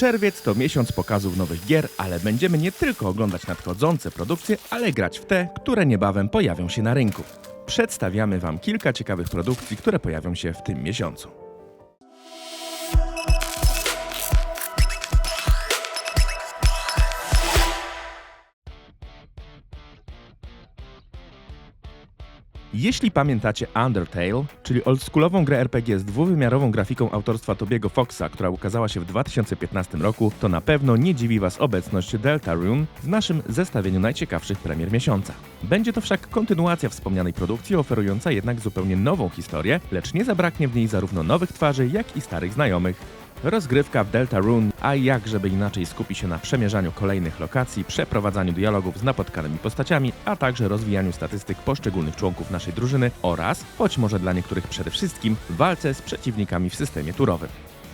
Czerwiec to miesiąc pokazów nowych gier, ale będziemy nie tylko oglądać nadchodzące produkcje, ale grać w te, które niebawem pojawią się na rynku. Przedstawiamy Wam kilka ciekawych produkcji, które pojawią się w tym miesiącu. Jeśli pamiętacie Undertale, czyli oldschoolową grę RPG z dwuwymiarową grafiką autorstwa Tobiego Foxa, która ukazała się w 2015 roku, to na pewno nie dziwi Was obecność Deltarune w naszym zestawieniu najciekawszych premier miesiąca. Będzie to wszak kontynuacja wspomnianej produkcji, oferująca jednak zupełnie nową historię, lecz nie zabraknie w niej zarówno nowych twarzy, jak i starych znajomych. Rozgrywka w Deltarune, a jak żeby inaczej skupi się na przemierzaniu kolejnych lokacji, przeprowadzaniu dialogów z napotkanymi postaciami, a także rozwijaniu statystyk poszczególnych członków naszej drużyny oraz, choć może dla niektórych przede wszystkim, walce z przeciwnikami w systemie turowym.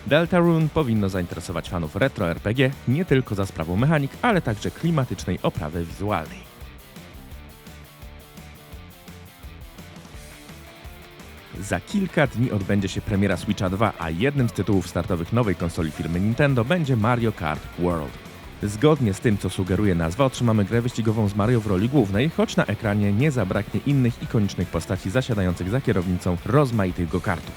Deltarune powinno zainteresować fanów retro RPG nie tylko za sprawą mechanik, ale także klimatycznej oprawy wizualnej. Za kilka dni odbędzie się premiera Switcha 2, a jednym z tytułów startowych nowej konsoli firmy Nintendo będzie Mario Kart World. Zgodnie z tym, co sugeruje nazwa, otrzymamy grę wyścigową z Mario w roli głównej, choć na ekranie nie zabraknie innych ikonicznych postaci zasiadających za kierownicą rozmaitych go-kartów.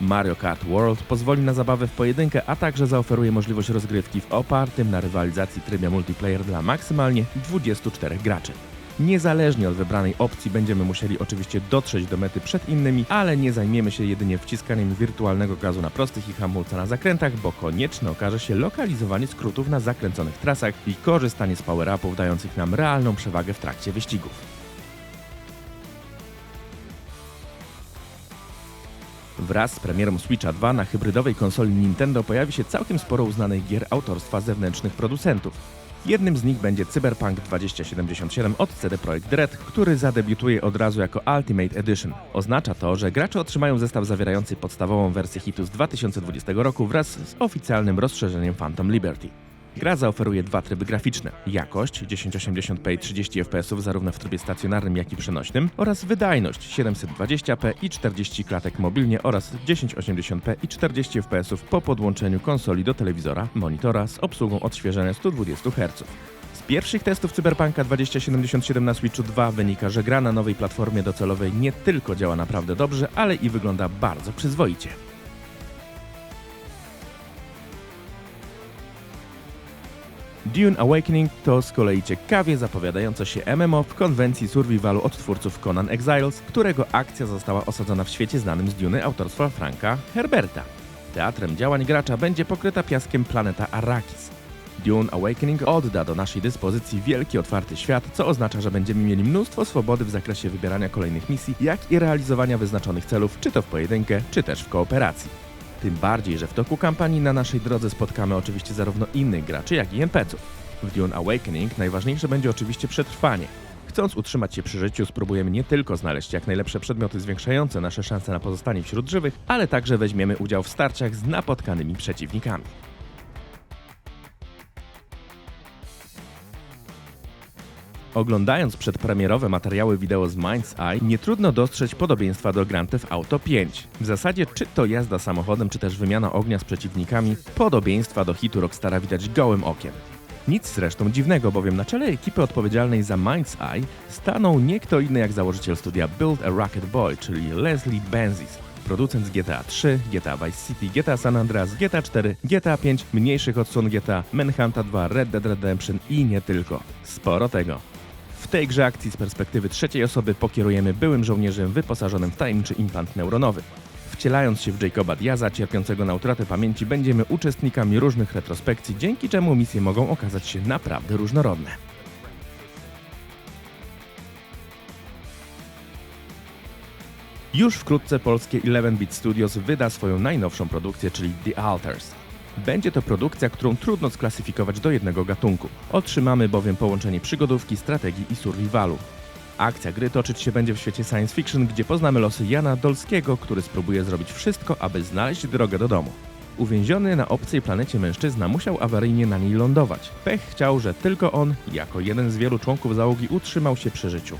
Mario Kart World pozwoli na zabawę w pojedynkę, a także zaoferuje możliwość rozgrywki w opartym na rywalizacji trybie multiplayer dla maksymalnie 24 graczy. Niezależnie od wybranej opcji będziemy musieli oczywiście dotrzeć do mety przed innymi, ale nie zajmiemy się jedynie wciskaniem wirtualnego gazu na prostych i hamulca na zakrętach, bo konieczne okaże się lokalizowanie skrótów na zakręconych trasach i korzystanie z power-upów dających nam realną przewagę w trakcie wyścigów. Wraz z premierą Switcha 2 na hybrydowej konsoli Nintendo pojawi się całkiem sporo uznanych gier autorstwa zewnętrznych producentów. Jednym z nich będzie Cyberpunk 2077 od CD Projekt Red, który zadebiutuje od razu jako Ultimate Edition. Oznacza to, że gracze otrzymają zestaw zawierający podstawową wersję hitu z 2020 roku wraz z oficjalnym rozszerzeniem Phantom Liberty. Gra zaoferuje dwa tryby graficzne: jakość 1080p i 30 fps zarówno w trybie stacjonarnym, jak i przenośnym oraz wydajność 720p i 40 klatek mobilnie oraz 1080p i 40 fps po podłączeniu konsoli do telewizora, monitora z obsługą odświeżania 120 Hz. Z pierwszych testów Cyberpunka 2077 na Switchu 2 wynika, że gra na nowej platformie docelowej nie tylko działa naprawdę dobrze, ale i wygląda bardzo przyzwoicie. Dune Awakening to z kolei ciekawie zapowiadające się MMO w konwencji survivalu od twórców Conan Exiles, którego akcja została osadzona w świecie znanym z Duny autorstwa Franka Herberta. Teatrem działań gracza będzie pokryta piaskiem planeta Arrakis. Dune Awakening odda do naszej dyspozycji wielki otwarty świat, co oznacza, że będziemy mieli mnóstwo swobody w zakresie wybierania kolejnych misji, jak i realizowania wyznaczonych celów, czy to w pojedynkę, czy też w kooperacji. Tym bardziej, że w toku kampanii na naszej drodze spotkamy oczywiście zarówno innych graczy, jak i NPC-ów. W Dune Awakening najważniejsze będzie oczywiście przetrwanie. Chcąc utrzymać się przy życiu, spróbujemy nie tylko znaleźć jak najlepsze przedmioty zwiększające nasze szanse na pozostanie wśród żywych, ale także weźmiemy udział w starciach z napotkanymi przeciwnikami. Oglądając przedpremierowe materiały wideo z Mind's Eye, nie trudno dostrzec podobieństwa do Grand Theft Auto 5. W zasadzie, czy to jazda samochodem, czy też wymiana ognia z przeciwnikami, podobieństwa do hitu Rockstara widać gołym okiem. Nic zresztą dziwnego, bowiem na czele ekipy odpowiedzialnej za Mind's Eye stanął nie kto inny jak założyciel studia Build a Rocket Boy, czyli Leslie Benzies. Producent z GTA 3, GTA Vice City, GTA San Andreas, GTA 4, GTA 5, mniejszych odsłon GTA, Manhunta 2, Red Dead Redemption i nie tylko. Sporo tego. W tej grze akcji z perspektywy trzeciej osoby pokierujemy byłym żołnierzem wyposażonym w tajemniczy implant neuronowy. Wcielając się w Jacoba Diaza, cierpiącego na utratę pamięci, będziemy uczestnikami różnych retrospekcji, dzięki czemu misje mogą okazać się naprawdę różnorodne. Już wkrótce polskie 11-bit Studios wyda swoją najnowszą produkcję, czyli The Alters. Będzie to produkcja, którą trudno sklasyfikować do jednego gatunku. Otrzymamy bowiem połączenie przygodówki, strategii i survivalu. Akcja gry toczyć się będzie w świecie science fiction, gdzie poznamy losy Jana Dolskiego, który spróbuje zrobić wszystko, aby znaleźć drogę do domu. Uwięziony na obcej planecie mężczyzna musiał awaryjnie na niej lądować. Pech chciał, że tylko on, jako jeden z wielu członków załogi, utrzymał się przy życiu.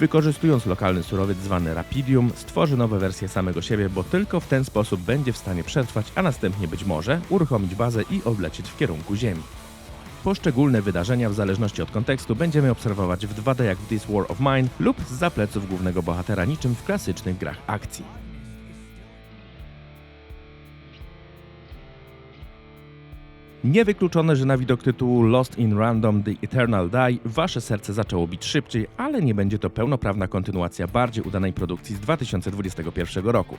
Wykorzystując lokalny surowiec zwany Rapidium, stworzy nowe wersje samego siebie, bo tylko w ten sposób będzie w stanie przetrwać, a następnie być może uruchomić bazę i odlecieć w kierunku Ziemi. Poszczególne wydarzenia w zależności od kontekstu będziemy obserwować w 2D jak w This War of Mine lub z pleców głównego bohatera niczym w klasycznych grach akcji. Niewykluczone, że na widok tytułu Lost in Random The Eternal Die wasze serce zaczęło bić szybciej, ale nie będzie to pełnoprawna kontynuacja bardziej udanej produkcji z 2021 roku.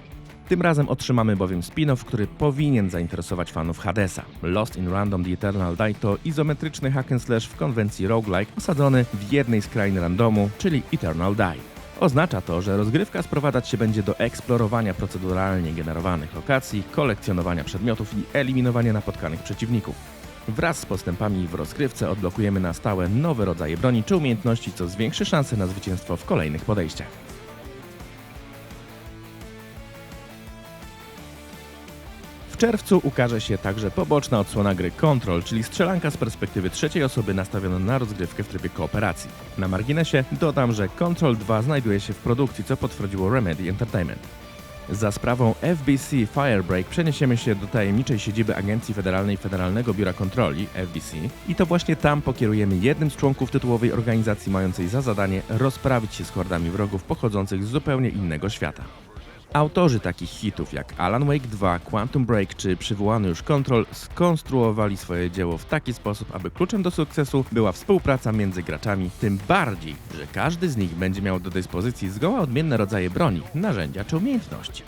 Tym razem otrzymamy bowiem spin-off, który powinien zainteresować fanów Hadesa. Lost in Random The Eternal Die to izometryczny hack and slash w konwencji roguelike osadzony w jednej z krain randomu, czyli Eternal Die. Oznacza to, że rozgrywka sprowadzać się będzie do eksplorowania proceduralnie generowanych lokacji, kolekcjonowania przedmiotów i eliminowania napotkanych przeciwników. Wraz z postępami w rozgrywce odblokujemy na stałe nowe rodzaje broni czy umiejętności, co zwiększy szanse na zwycięstwo w kolejnych podejściach. W czerwcu ukaże się także poboczna odsłona gry Control, czyli strzelanka z perspektywy trzeciej osoby nastawiona na rozgrywkę w trybie kooperacji. Na marginesie dodam, że Control 2 znajduje się w produkcji, co potwierdziło Remedy Entertainment. Za sprawą FBC Firebreak przeniesiemy się do tajemniczej siedziby Agencji Federalnej Federalnego Biura Kontroli FBC i to właśnie tam pokierujemy jednym z członków tytułowej organizacji mającej za zadanie rozprawić się z hordami wrogów pochodzących z zupełnie innego świata. Autorzy takich hitów jak Alan Wake 2, Quantum Break czy przywołany już Control skonstruowali swoje dzieło w taki sposób, aby kluczem do sukcesu była współpraca między graczami, tym bardziej, że każdy z nich będzie miał do dyspozycji zgoła odmienne rodzaje broni, narzędzia czy umiejętności.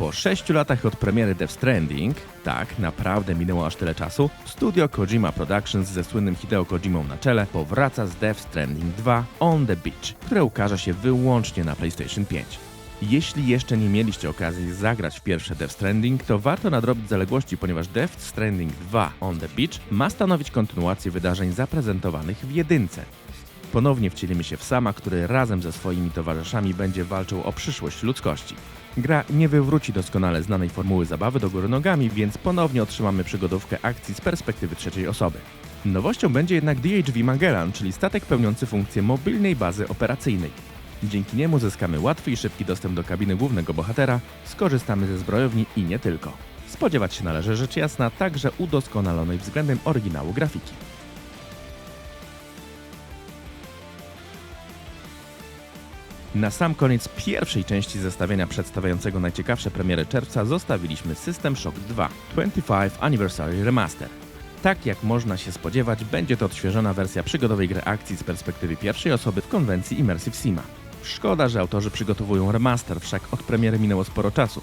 Po sześciu latach od premiery Death Stranding, tak, naprawdę minęło aż tyle czasu, studio Kojima Productions ze słynnym Hideo Kojimą na czele powraca z Death Stranding 2 On the Beach, które ukaże się wyłącznie na PlayStation 5. Jeśli jeszcze nie mieliście okazji zagrać w pierwsze Death Stranding, to warto nadrobić zaległości, ponieważ Death Stranding 2 On the Beach ma stanowić kontynuację wydarzeń zaprezentowanych w jedynce. Ponownie wcielimy się w Sama, który razem ze swoimi towarzyszami będzie walczył o przyszłość ludzkości. Gra nie wywróci doskonale znanej formuły zabawy do góry nogami, więc ponownie otrzymamy przygodówkę akcji z perspektywy trzeciej osoby. Nowością będzie jednak DHV Magellan, czyli statek pełniący funkcję mobilnej bazy operacyjnej. Dzięki niemu zyskamy łatwy i szybki dostęp do kabiny głównego bohatera, skorzystamy ze zbrojowni i nie tylko. Spodziewać się należy rzecz jasna także udoskonalonej względem oryginału grafiki. Na sam koniec pierwszej części zestawienia przedstawiającego najciekawsze premiery czerwca zostawiliśmy System Shock 2 25 Anniversary Remaster. Tak jak można się spodziewać, będzie to odświeżona wersja przygodowej gry akcji z perspektywy pierwszej osoby w konwencji Immersive Sima. Szkoda, że autorzy przygotowują remaster, wszak od premiery minęło sporo czasu.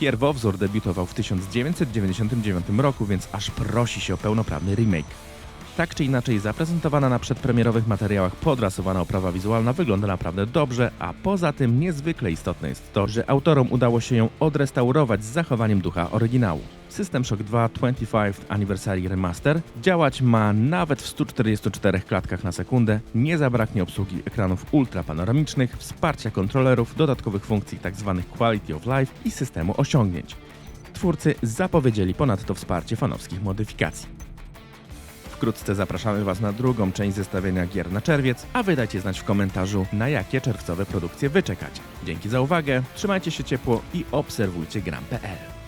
Pierwowzór debiutował w 1999 roku, więc aż prosi się o pełnoprawny remake. Tak czy inaczej, zaprezentowana na przedpremierowych materiałach podrasowana oprawa wizualna wygląda naprawdę dobrze, a poza tym niezwykle istotne jest to, że autorom udało się ją odrestaurować z zachowaniem ducha oryginału. System Shock 2 25th Anniversary Remaster działać ma nawet w 144 klatkach na sekundę, nie zabraknie obsługi ekranów ultrapanoramicznych, wsparcia kontrolerów, dodatkowych funkcji tzw. Quality of Life i systemu osiągnięć. Twórcy zapowiedzieli ponadto wsparcie fanowskich modyfikacji. Wkrótce zapraszamy Was na drugą część zestawienia gier na czerwiec, a wy dajcie znać w komentarzu, na jakie czerwcowe produkcje wy czekacie. Dzięki za uwagę, trzymajcie się ciepło i obserwujcie gram.pl.